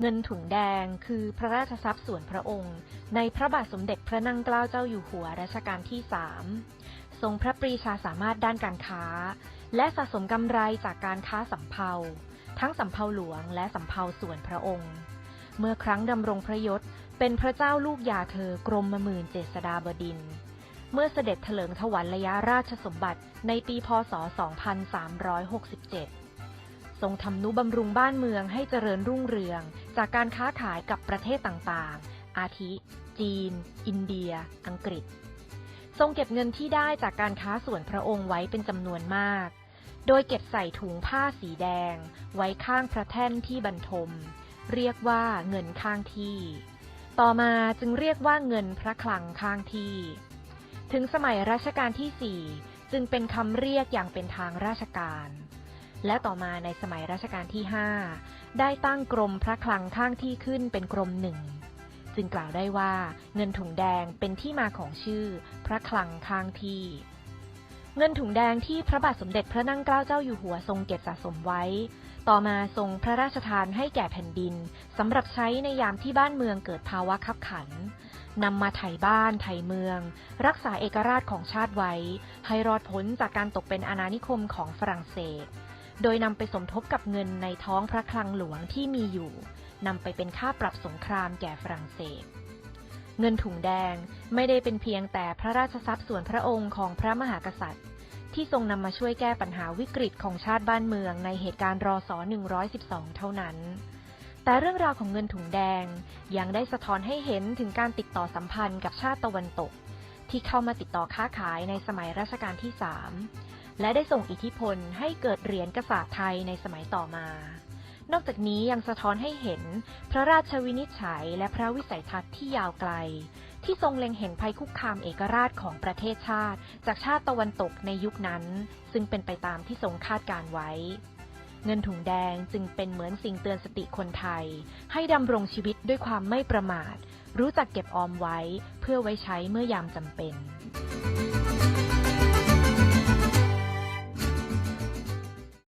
เงินถุงแดงคือพระราชทรัพย์ส่วนพระองค์ ในพระบาทสมเด็จพระนั่งเกล้าเจ้าอยู่หัวรัชกาลที่สามทรงพระปรีชาสามารถด้านการค้า และสะสมกำไรจากการค้าสำเภา ทั้งสำเภาหลวงและสำเภาส่วนพระองค์ เมื่อครั้งดำรงพระยศเป็นพระเจ้าลูกยาเธอกรมหมื่นเจษฎาบดิน เมื่อเสด็จเถลิงถวัลยราชสมบัติในปีพศ 2367 ทรงทำนุบำรุงบ้านเมืองให้เจริญรุ่งเรือง จากการค้าขายกับประเทศต่างๆ อาทิ จีน อินเดีย อังกฤษ ทรงเก็บเงินที่ได้จากการค้าส่วนพระองค์ไว้เป็นจำนวนมาก โดยเก็บใส่ถุงผ้าสีแดง ไว้ข้างพระแท่นที่บรรทม เรียกว่าเงินข้างที่ ต่อมาจึงเรียกว่าเงินพระคลังข้างที่ ถึงสมัยรัชกาลที่สี่จึงเป็นคำเรียกอย่างเป็นทางราชการ และต่อมาในสมัยรัชกาลที่ห้า ได้ตั้งกรมพระคลังข้างที่ขึ้นเป็นกรมหนึ่ง จึงกล่าวได้ว่าเงินถุงแดงเป็นที่มาของชื่อ พระคลังข้างที่ เงินถุงแดงที่พระบาทสมเด็จพระนั่งเกล้าเจ้าอยู่หัวทรงเก็บสะสมไว้ ต่อมาทรงพระราชทานให้แก่แผ่นดินสำหรับใช้ในยามที่บ้านเมืองเกิดภาวะคับขันนำมาไถ่บ้านไถ่เมือง รักษาเอกราชของชาติไว้ ให้รอดพ้นจากการตกเป็นอาณานิคมของฝรั่งเศส โดยนำไปสมทบกับเงินในท้องพระคลังหลวงที่มีอยู่นำไปเป็นค่าปรับสงครามแก่ฝรั่งเศส เงินถุงแดงไม่ได้เป็นเพียงแต่พระราชทรัพย์ส่วนพระองค์ของพระมหากษัตริย์ ที่ทรงนำมาช่วยแก้ปัญหาวิกฤตของชาติบ้านเมืองในเหตุการณ์รอศ112 เท่านั้น แต่เรื่องราวของเงินถุงแดงยังได้สะท้อนให้เห็นถึงการติดต่อสัมพันธ์กับชาติตะวันตก ที่เข้ามาติดต่อค้าขายในสมัยรัชกาลที่3 และได้ส่งอิทธิพลให้เกิดเหรียญกษาปณ์ไทยในสมัยต่อมา นอกจากนี้ยังสะท้อนให้เห็นพระราชวินิจฉัยและพระวิสัยทัศน์ที่ยาวไกล ที่ทรงเล็งเห็นภัยคุกคามเอกราชของประเทศชาติ จากชาติตะวันตกในยุคนั้น ซึ่งเป็นไปตามที่ทรงคาดการไว้ เงินถุงแดงจึงเป็นเหมือนสิ่งเตือนสติคนไทย ให้ดำรงชีวิตด้วยความไม่ประมาท รู้จักเก็บออมไว้เพื่อไว้ใช้เมื่อยามจำเป็น